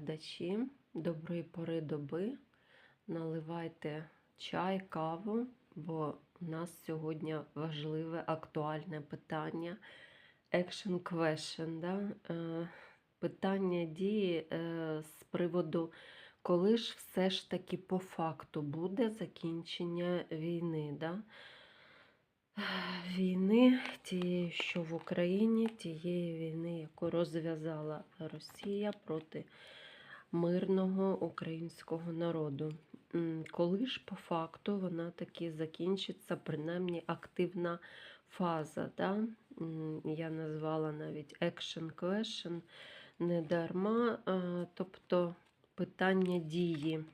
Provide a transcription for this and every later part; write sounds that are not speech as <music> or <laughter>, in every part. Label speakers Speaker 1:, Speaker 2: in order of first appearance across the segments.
Speaker 1: глядачі, доброї пори доби. Наливайте чай, каву, бо у нас сьогодні важливе актуальне питання. Action question, да? Е, питання дії е, з приводу, коли ж все ж таки по факту буде закінчення війни. Да? Війни, тієї, що в Україні, тієї війни, яку розв'язала Росія проти мирного українського народу. Коли ж по факту вона таки закінчиться, принаймні активна фаза. Да? Я назвала навіть action question не дарма, тобто питання дії.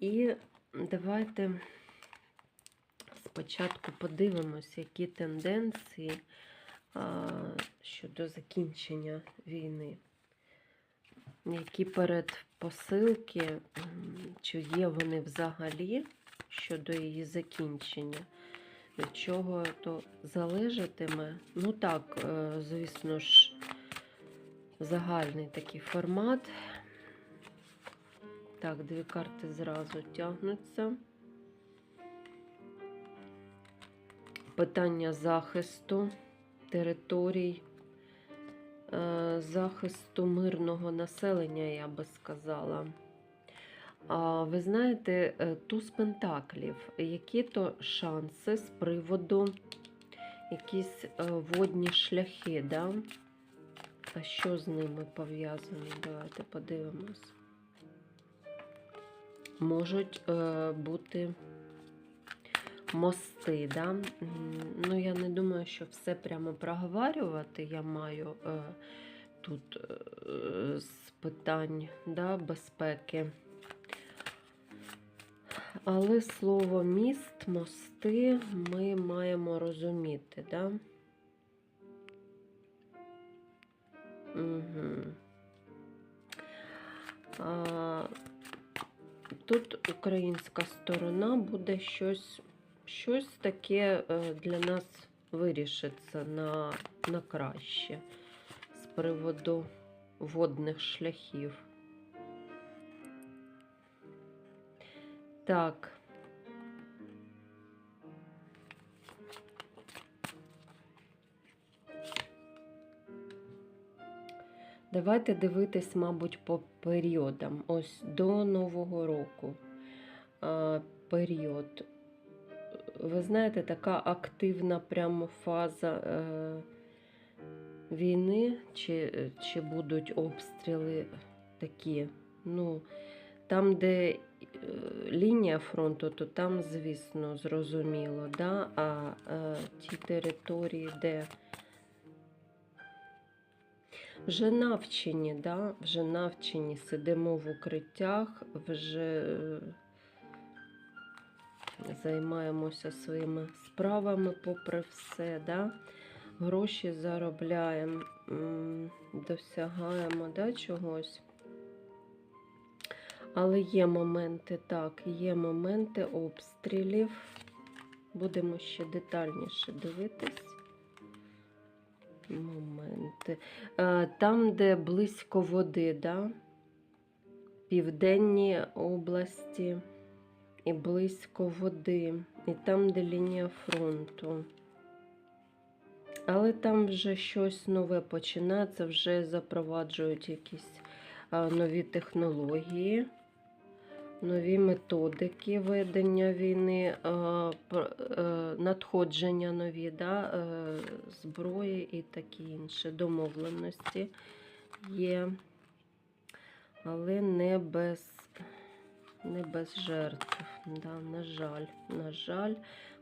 Speaker 1: І давайте спочатку подивимось, які тенденції щодо закінчення війни. Які передпосилки, м, чи є вони взагалі щодо її закінчення? Від чого то залежатиме? Ну так, е, звісно ж, загальний такий формат. Так, дві карти зразу тягнуться. Питання захисту територій, захисту мирного населення, я би сказала. Ви знаєте, е, туз пентаклів, які то шанси з приводу якісь е, водні шляхи, да? А що з ними пов'язано? Давайте подивимось. Можуть е, бути мости, да? Ну, я не думаю, що все прямо проговорювати я маю е, тут е, з питань да, безпеки. Але слово міст, мости ми маємо розуміти, да? Угу. А, тут українська сторона буде щось, щось таке е, для нас вирішиться на, на краще з приводу водних шляхів. Так. Давайте дивитись, мабуть, по періодам. Ось до Нового року. Період. Ви знаєте, така активна прямо фаза е, війни, чи, чи будуть обстріли такі. Ну, там, де е, лінія фронту, то там, звісно, зрозуміло, да? а е, ті території, де вже навчені, да? вже навчені, сидимо в укриттях, вже е, займаємося своїми справами попри все. Да? Гроші заробляємо, досягаємо да, чогось. Але є моменти, так, є моменти обстрілів. Будемо ще детальніше дивитись. Моменти. Е, Там, де близько води, да? південні області і близько води, і там, де лінія фронту. Але там вже щось нове починається, вже запроваджують якісь нові технології, нові методики ведення війни, е, надходження нові, да, е, зброї і такі інші домовленості є, але не без, не без жертв. Да, на жаль, на жаль,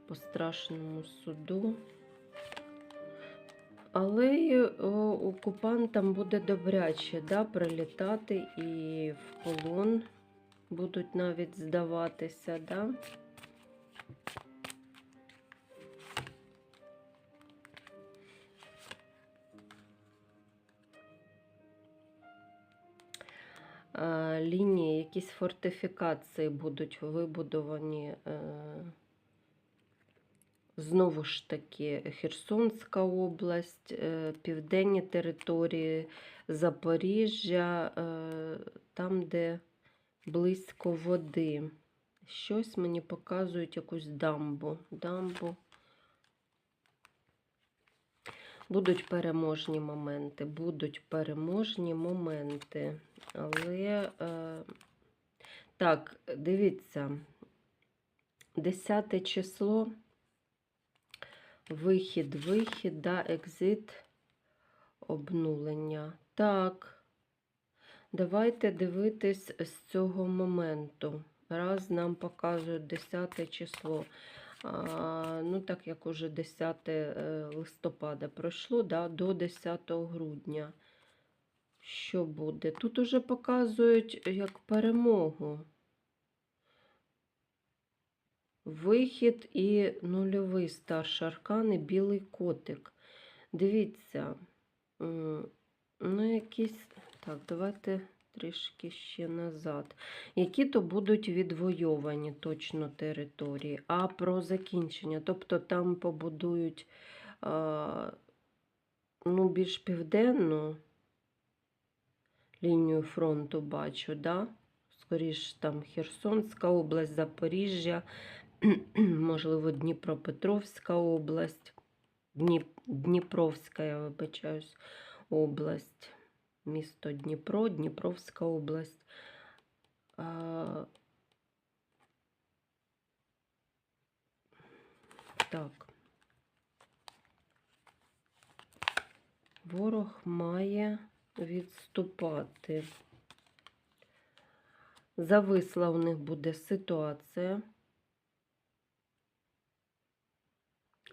Speaker 1: по страшному суду. Але окупантам буде добряче да, прилітати і в полон будуть навіть здаватися. Да? Лінії, якісь фортифікації будуть вибудовані. Е, Знову ж таки, Херсонська область, е, південні території, Запоріжжя, е, е, там, де близько води. Щось мені показують якусь дамбу. Дамбу. Будуть переможні моменти, будуть переможні моменти. Але е, так, дивіться, 10 число. Вихід, вихід, да, екзит, обнулення. Так. Давайте дивитись з цього моменту. Раз нам показують 10 число. Ну, так як уже 10 е, листопада пройшло, да, до 10 грудня. Що буде? Тут уже показують як перемогу. Вихід і нульовий старший аркан і білий котик. Дивіться, ну якісь. Так, давайте трішки ще назад. Які то будуть відвойовані точно території, а про закінчення. Тобто там побудують а, ну, більш південну лінію фронту, бачу, да? Скоріш там Херсонська область, Запоріжжя, <clears throat> можливо, Дніпропетровська область, Дніпровська, я вибачаюсь, область, місто Дніпро, Дніпровська область. Так. Ворог має відступати. Зависла у них буде ситуація.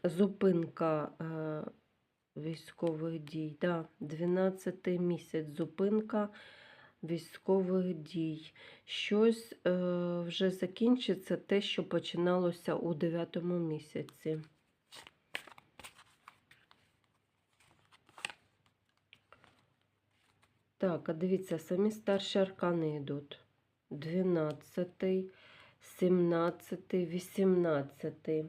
Speaker 1: Зупинка е, військових дій. Да, 12 місяць зупинка військових дій. Щось е, вже закінчиться те, що починалося у 9 місяці. Так, а дивіться, самі старші аркани йдуть. 12, 17, 18.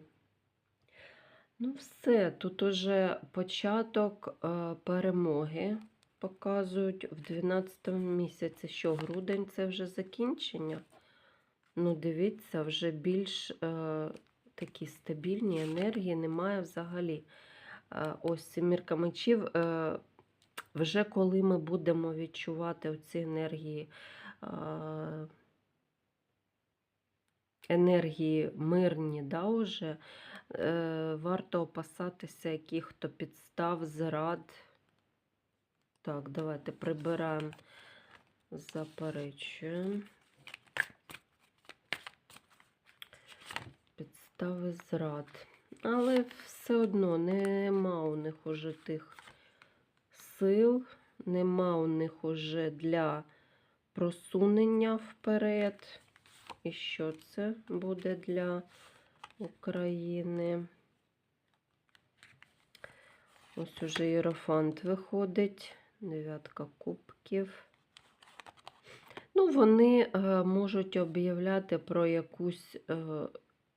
Speaker 1: Ну, все, тут уже початок е, перемоги показують в 12 місяці. Що грудень це вже закінчення. Ну, дивіться, вже більш е, такі стабільні енергії немає взагалі. Е, ось сімірка мечів. Е, вже коли ми будемо відчувати оці енергії, е, енергії мирні, да, уже, е, варто опасатися яких-то підстав, зрад. Так, давайте прибираємо, заперечуємо. Підстави зрад. Але все одно нема у них уже тих сил, нема у них уже для просунення вперед. І що це буде для України? Ось уже Єрофант виходить, дев'ятка кубків. Ну, вони е, можуть об'являти про якусь е,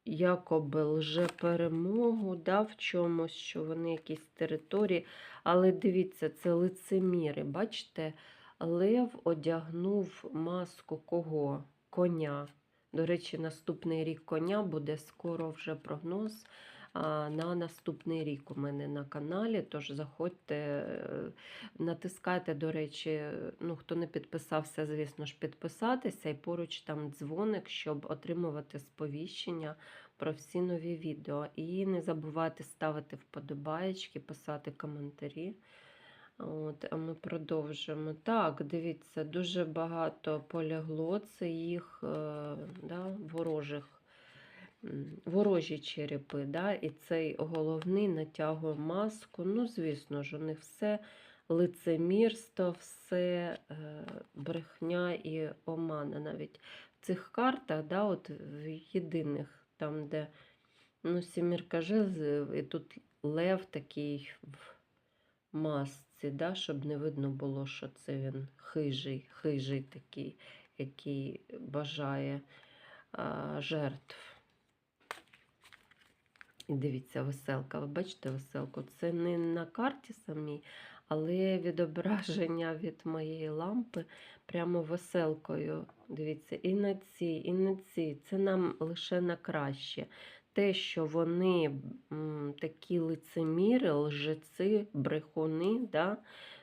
Speaker 1: якоби лжеперемогу, да, в чомусь, що вони якісь території. Але дивіться, це лицеміри. Бачите, Лев одягнув маску кого? Коня. До речі, наступний рік коня буде скоро вже прогноз на наступний рік у мене на каналі. Тож заходьте, е, натискайте, до речі, ну, хто не підписався, звісно ж, підписатися, і поруч там дзвоник, щоб отримувати сповіщення про всі нові відео. І не забувайте ставити вподобаєчки, писати коментарі. От, а ми продовжимо. Так, дивіться, дуже багато полягло. Це їх да, ворожих, ворожі черепи. Да, І цей головний натягує маску. Ну, звісно ж, у них все лицемірство, все е, брехня і омана. Навіть в цих картах, да, от в єдиних, там, де ну, сімірка жезлів, і тут лев такий в масці, да, щоб не видно було, що це він хижий, хижий такий, який бажає а, жертв. І дивіться, веселка. Ви бачите веселку? Це не на карті самій, але відображення від моєї лампи прямо веселкою. Дивіться, і на цій, і на цій. Це нам лише на краще. Те, що вони такі лицеміри, лжеці, брехуни, да,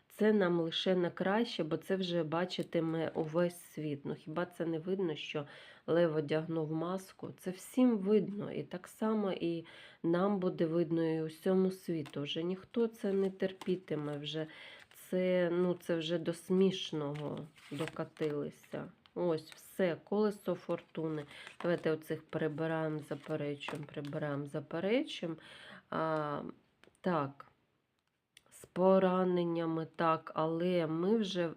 Speaker 1: це нам лише на краще, бо це вже бачитиме увесь світ. Ну хіба це не видно, що Лев одягнув маску? Це всім видно. І так само і нам буде видно і усьому світу. Вже ніхто це не терпітиме. Вже це, ну, це вже до смішного докатилися. Ось все, колесо фортуни. Давайте оцих перебираємо, заперечуємо, прибираємо, заперечуємо. Так, з пораненнями, так, але ми вже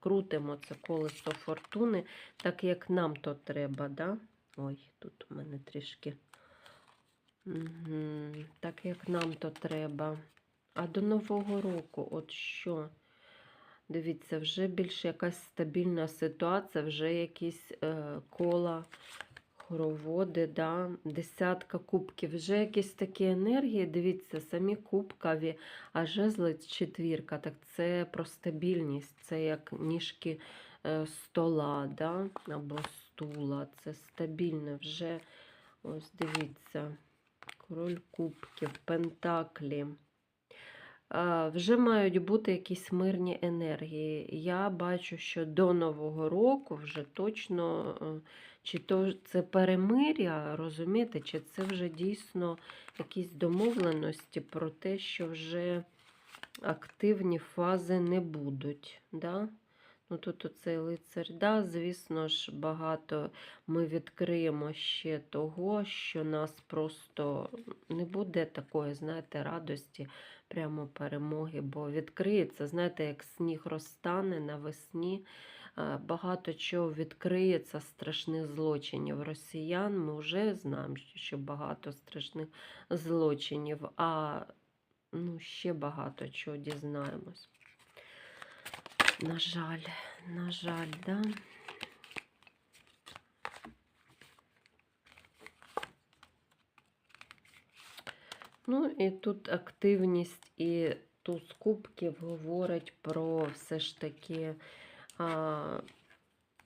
Speaker 1: крутимо це колесо фортуни, так як нам то треба, да? Ой, тут у мене трішки. Так як нам то треба. А до Нового року, от що? Дивіться, вже більш якась стабільна ситуація, вже якісь е, кола, хороводи, да? десятка кубків, вже якісь такі енергії, дивіться, самі кубкові, а жезли четвірка, так це про стабільність, це як ніжки е, стола да? або стула, це стабільне вже, ось дивіться, король кубків, пентаклі. Вже мають бути якісь мирні енергії. Я бачу, що до Нового року вже точно, е, чи то це перемир'я, розумієте, чи це вже дійсно якісь домовленості про те, що вже активні фази не будуть. Да? Ну, тут оцей лицар, да, звісно ж, багато ми відкриємо ще того, що нас просто не буде такої, знаєте, радості, прямо перемоги, бо відкриється, знаєте, як сніг розтане навесні, багато чого відкриється страшних злочинів росіян. Ми вже знаємо, що багато страшних злочинів, а ну, ще багато чого дізнаємось. На жаль, на жаль, да. Ну і тут активність і туз кубків говорить про все ж таки а,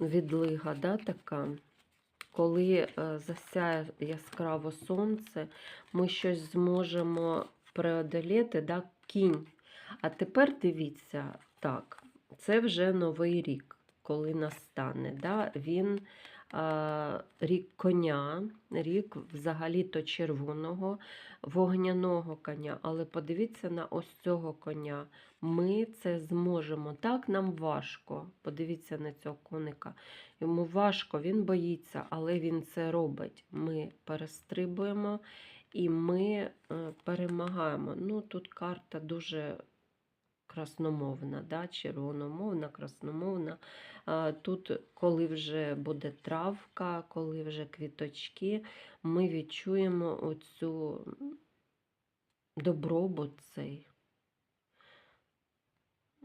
Speaker 1: відлига, да, така. Коли е, засяє яскраво сонце, ми щось зможемо преодоліти, да, кінь. А тепер дивіться, так, це вже новий рік, коли настане. Да? Він рік коня, рік взагалі-то червоного, вогняного коня. Але подивіться на ось цього коня. Ми це зможемо. Так, нам важко. Подивіться на цього коника. Йому важко, він боїться, але він це робить. Ми перестрибуємо і ми е, перемагаємо. Ну, тут карта дуже красномовна, да? червономовна, красномовна. Тут, коли вже буде травка, коли вже квіточки, ми відчуємо оцю добробут цей,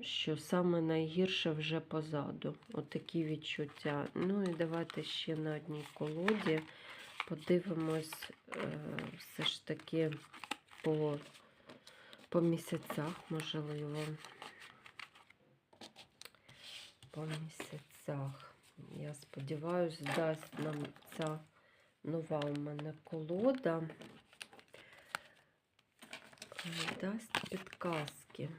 Speaker 1: що саме найгірше вже позаду. Отакі відчуття. Ну і давайте ще на одній колоді подивимось е, все ж таки по по місяцях, можливо. По місяцях. Я сподіваюся, дасть нам ця нова у мене колода. Дасть підказки.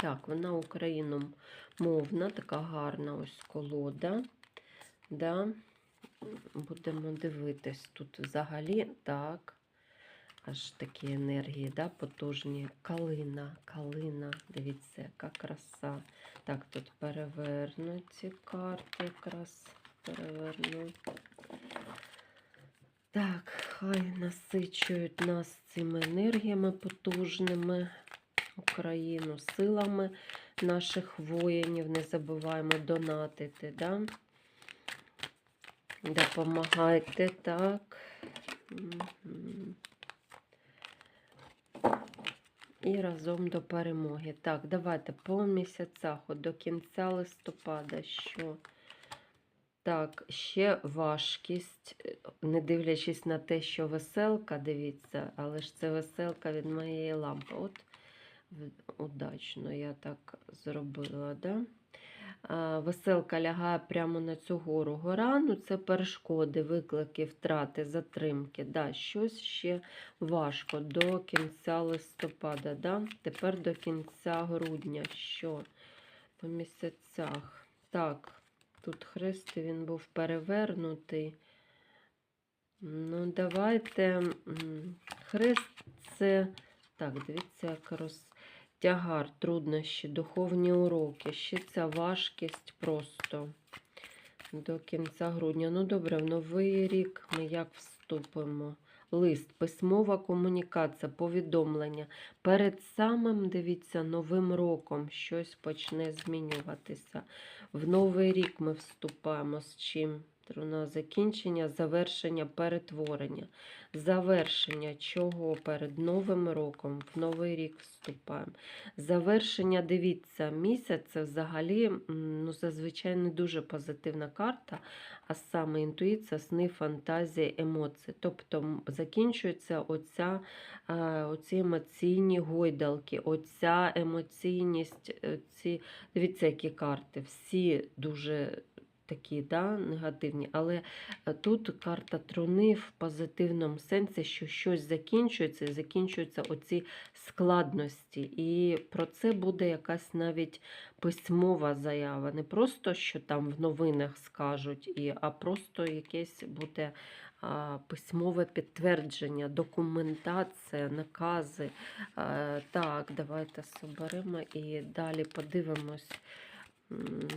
Speaker 1: Так, вона україномовна, така гарна ось колода. Да. Будемо дивитись. Тут взагалі так, аж такі енергії, да, потужні. Калина, калина, дивіться, яка краса. Так, тут перевернуті карти, якраз переверну. Так, хай насичують нас цими енергіями потужними, Україну, силами наших воїнів. Не забуваємо донатити. Да? Допомагайте так. І разом до перемоги. Так, давайте по місяцях до кінця листопада, що Так, ще важкість, не дивлячись на те, що веселка, дивіться, але ж це веселка від моєї лампи. От удачно я так зробила, да? А, Веселка лягає прямо на цю гору. Гора, ну це перешкоди, виклики, втрати, затримки. Да, щось ще важко до кінця листопада. Да? Тепер до кінця грудня. Що? По місяцях. Так, тут хрест він був перевернутий. Ну, давайте. Хрест це. Так, дивіться, як розтягар, труднощі, духовні уроки. Ще ця важкість просто до кінця грудня. Ну, добре, в новий рік ми як вступимо? Лист, письмова комунікація, повідомлення. Перед самим, дивіться, новим роком щось почне змінюватися. В новий рік ми вступаємо з чим? Труна закінчення, завершення, перетворення. Завершення чого перед Новим роком, в Новий рік вступаємо. Завершення, дивіться, місяць це взагалі ну, зазвичай не дуже позитивна карта, а саме інтуїція, сни, фантазії, емоції. Тобто м, закінчується оця, е, оці емоційні гойдалки, оця емоційність, е, ці, дивіться, які карти, всі дуже такі да, негативні, але е, тут карта труни в позитивному сенсі, що щось закінчується, і закінчуються оці складності. І про це буде якась навіть письмова заява. Не просто, що там в новинах скажуть, а просто якесь буде письмове підтвердження, документація, накази. Так, давайте соберемо і далі подивимось.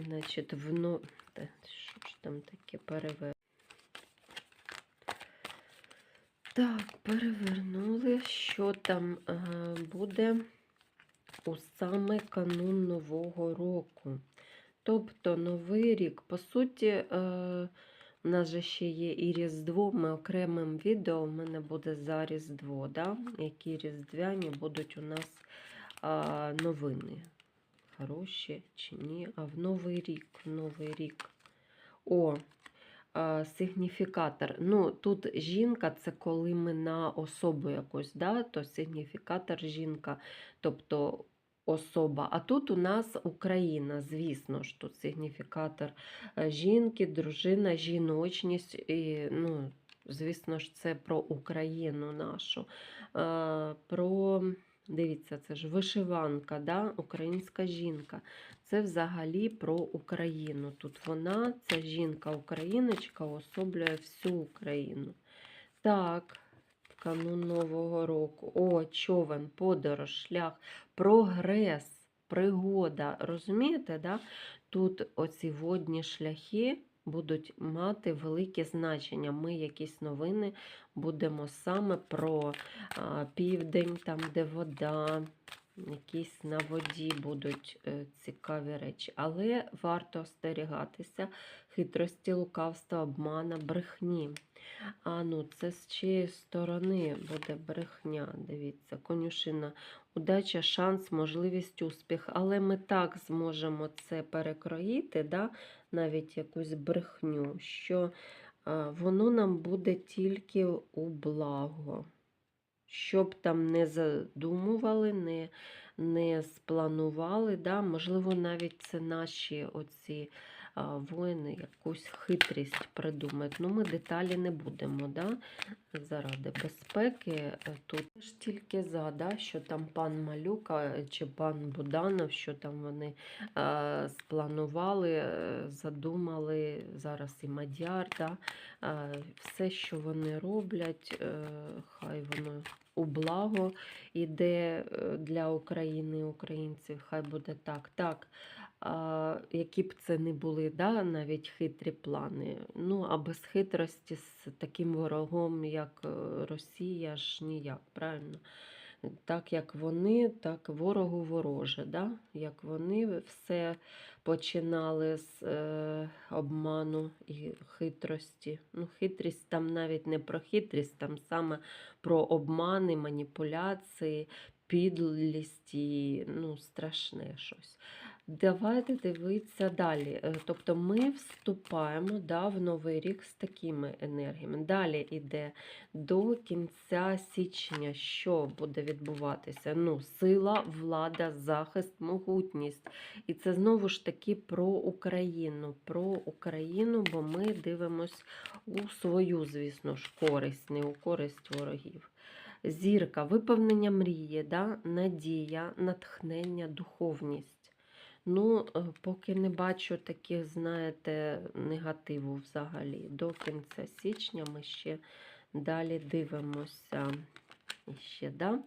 Speaker 1: Значить, вно... Та, що ж там таке перевер... Так, перевернули, що там е, буде у саме канун Нового року. Тобто Новий рік, по суті, е, у нас же ще є і Різдво, ми окремим відео, у мене буде за Різдво, да? які різдвяні будуть у нас а, новини. Хороші чи ні? А в Новий рік, Новий рік. О, а, сигніфікатор. Ну, тут жінка це коли ми на особу якусь, да? то сигніфікатор жінка, тобто особа. А тут у нас Україна, звісно ж, тут сигніфікатор е, жінки, дружина, жіночність. І, ну, звісно ж, це про Україну нашу. Е, Про, дивіться, це ж вишиванка, да? українська жінка. Це взагалі про Україну. Тут вона, ця жінка-україночка, особлює всю Україну. Так, канун Нового року. О, човен, подорож, шлях, прогрес, пригода. Розумієте, да? Тут оці водні шляхи будуть мати велике значення. Ми якісь новини будемо саме про південь, там, де вода, якісь на воді будуть е, цікаві речі. Але варто остерігатися хитрості, лукавства, обмана, брехні. А ну, це з чиєї сторони буде брехня. Дивіться, конюшина, удача, шанс, можливість, успіх. Але ми так зможемо це перекроїти, да? Навіть якусь брехню, що воно нам буде тільки у благо. Щоб там не задумували, не, не спланували, да? можливо, навіть це наші оці воїни якусь хитрість придумають. Ну, ми деталі не будемо, да? заради безпеки. Е, Тут ж тільки за, що там пан Малюка чи пан Буданов, що там вони е, спланували, задумали, зараз і Мадяр, да? е, все, що вони роблять, е, хай воно у благо іде е, для України українців, хай буде так. Так, які б це не були, да, навіть хитрі плани. Ну, а без хитрості з таким ворогом, як е, Росія, ж ніяк, правильно? Так як вони, так ворогу вороже. Да? Як вони все починали з е, обману і хитрості. Ну, хитрість там навіть не про хитрість, там саме про обмани, маніпуляції, підлість і ну, страшне щось. Давайте дивитися далі. Е, Тобто ми вступаємо да, в новий рік з такими енергіями. Далі йде до кінця січня, що буде відбуватися? Ну, сила, влада, захист, могутність. І це знову ж таки про Україну. Про Україну, бо ми дивимось у свою, звісно ж, користь, не у користь ворогів. Зірка, виповнення мрії, да? надія, натхнення, духовність. Ну, е, поки не бачу таких, знаєте, негативу взагалі. До кінця січня ми ще далі дивимося. Ще, да?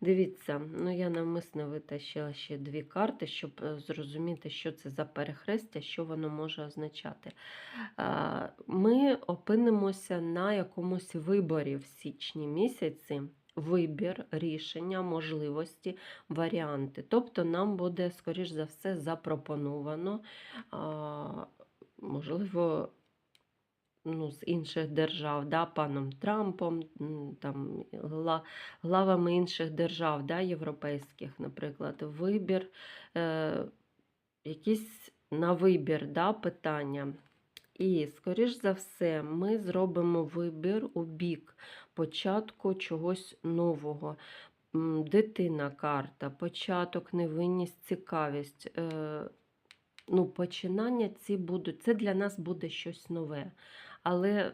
Speaker 1: Дивіться, ну я навмисно витащила ще дві карти, щоб е, зрозуміти, що це за перехрестя, що воно може означати. Ми опинимося на якомусь виборі в січні місяці. Вибір, рішення, можливості, варіанти. Тобто нам буде, скоріш за все, запропоновано, можливо, ну, з інших держав, да, паном Трампом, там, главами інших держав, да, європейських, наприклад, вибір, е, якісь на вибір да, питання. І, скоріш за все, ми зробимо вибір у бік початку чогось нового. Дитина карта, початок, невинність, цікавість. Е, ну, починання ці будуть, це для нас буде щось нове. Але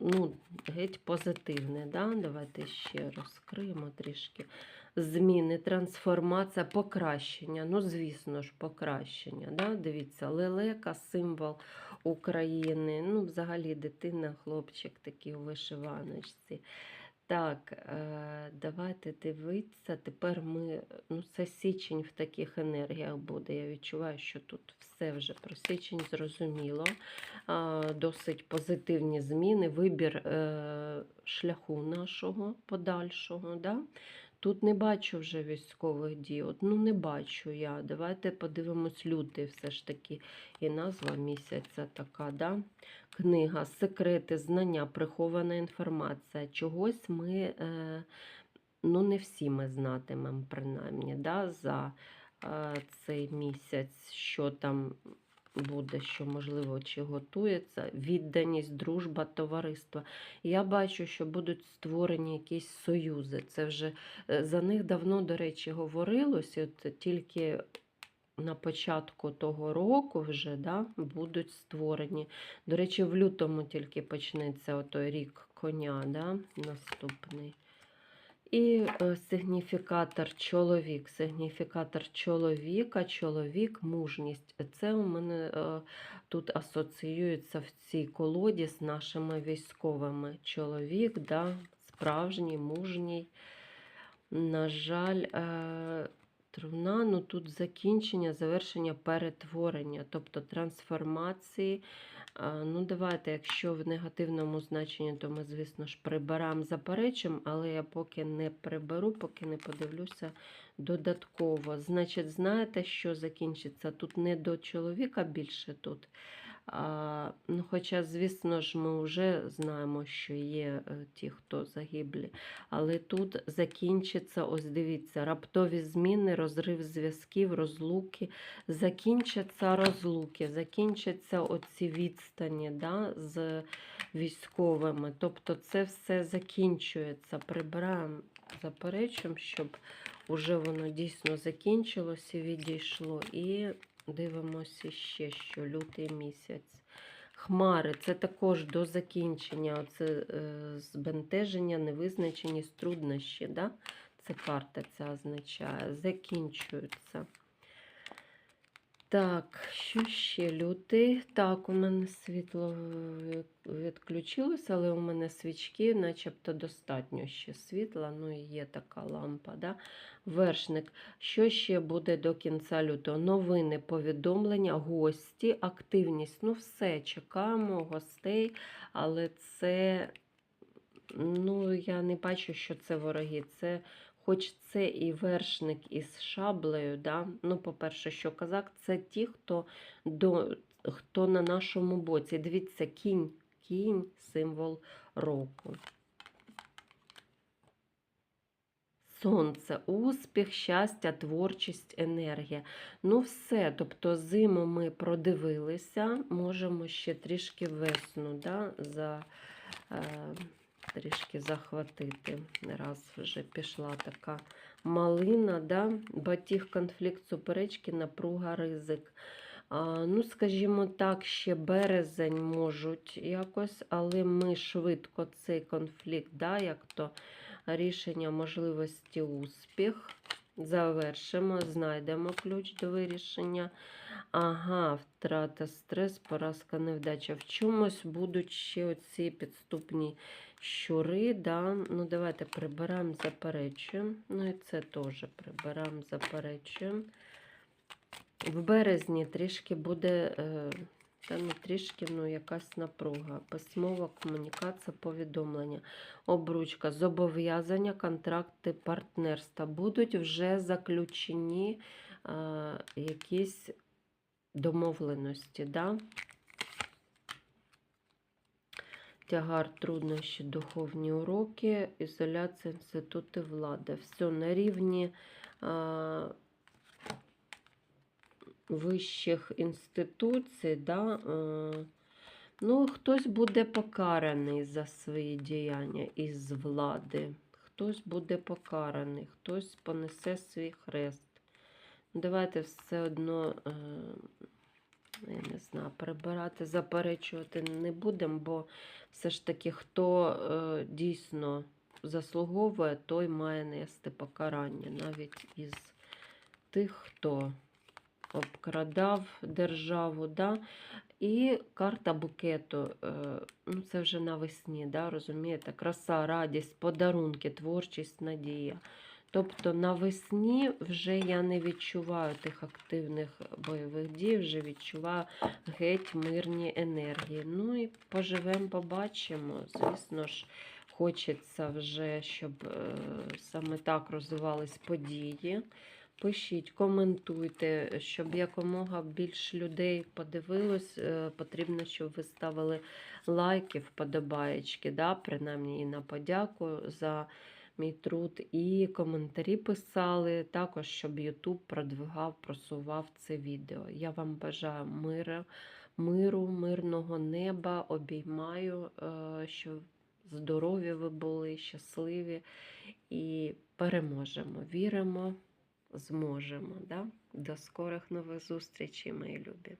Speaker 1: ну, геть позитивне. Да? Давайте ще розкриємо трішки. Зміни, трансформація, покращення. Ну, звісно ж, покращення. Да? Дивіться, лелека, символ України. Ну, взагалі, дитина, хлопчик такий у вишиваночці. Так, е, давайте дивитися. Тепер ми, ну, це січень в таких енергіях буде. Я відчуваю, що тут все вже про січень зрозуміло. Досить позитивні зміни, вибір е, шляху нашого подальшого. Да? Тут не бачу вже військових дій. От, ну не бачу я. Давайте подивимось лютий все ж таки. І назва місяця така, да? Книга, секрети, знання, прихована інформація. Чогось ми, е, ну не всі ми знатимемо, принаймні, да, за е, цей місяць, що там буде, що можливо, чи готується. Відданість, дружба, товариство. Я бачу, що будуть створені якісь союзи. Це вже е, за них давно, до речі, говорилось. От тільки на початку того року вже да, будуть створені. До речі, в лютому тільки почнеться отой рік коня, да, наступний. І е, сигніфікатор чоловік. Сигніфікатор чоловіка, чоловік, мужність. Це у мене е, тут асоціюється в цій колоді з нашими військовими. Чоловік, да, справжній, мужній. На жаль, е, труна, ну тут закінчення, завершення перетворення, тобто трансформації. Ну, давайте, якщо в негативному значенні, то ми, звісно ж, приберемо заперечимо, але я поки не приберу, поки не подивлюся додатково. Значить, знаєте, що закінчиться? Тут не до чоловіка більше тут. Ну, Хоча, звісно ж, ми вже знаємо, що є е, ті, хто загиблі. Але тут закінчиться, ось дивіться, раптові зміни, розрив зв'язків, розлуки. Закінчаться розлуки, закінчаться оці відстані да, з військовими. Тобто це все закінчується. Прибираємо, заперечуємо, щоб уже воно дійсно закінчилося, відійшло. І дивимося ще, що лютий місяць. Хмари це також до закінчення. Це е, збентеження, невизначеність, труднощі. Да? Це карта ця означає. Закінчуються. Так, що ще лютий? Так, у мене світло відключилося, але у мене свічки, начебто достатньо ще світла. Ну і є така лампа. Да? Вершник. Що ще буде до кінця лютого? Новини, повідомлення, гості, активність. Ну, все, чекаємо гостей, але це, ну, я не бачу, що це вороги. Це Хоч це і вершник із шаблею, да? ну, по-перше, що казак, це ті, хто до, хто на нашому боці. Дивіться, кінь, кінь символ року. сонце, успіх, щастя, творчість, енергія. Ну, все. Тобто, зиму ми продивилися, можемо ще трішки весну да, за, е, трішки захватити. Раз вже пішла така малина, да? батіг, конфлікт, суперечки, напруга, ризик. Ну, скажімо так, ще березень можуть якось, але ми швидко цей конфлікт, да, як то рішення можливості успіх. Завершимо, знайдемо ключ до вирішення. Ага, втрата, стрес, поразка, невдача. В чомусь будуть ще оці підступні щури. Да? Ну, давайте приберемо, заперечуємо. Ну і це теж приберемо, заперечуємо. В березні трішки буде, е, та не трішки, ну якась напруга. Письмова комунікація, повідомлення, обручка, зобов'язання, контракти, партнерства. Будуть вже заключені е, якісь домовленості. Да? Тягар, труднощі, духовні уроки, ізоляція, інститути влади. Все на рівні. е, вищих інституцій, да, е, ну, хтось буде покараний за свої діяння із влади, хтось буде покараний, хтось понесе свій хрест. Давайте все одно, е, я не знаю, прибирати, заперечувати не будемо, бо все ж таки, хто е, дійсно заслуговує, той має нести покарання навіть із тих, хто обкрадав державу. Да? І карта букету, е, ну це вже навесні, да, розумієте? Краса, радість, подарунки, творчість, надія. Тобто навесні вже я не відчуваю тих активних бойових дій, вже відчуваю геть мирні енергії. Ну і поживемо, побачимо. Звісно ж, хочеться вже, щоб е, саме так розвивались події. Пишіть, коментуйте, щоб якомога більше людей подивилось. Е, Потрібно, щоб ви ставили лайки, вподобаєчки, да? принаймні і на подяку за мій труд, і коментарі писали. Також, щоб YouTube продвигав, просував це відео. Я вам бажаю миру, миру, мирного неба, обіймаю, е, щоб здорові ви були, щасливі і переможемо. Віримо зможемо. Да? До скорих нових зустрічей, мої любі.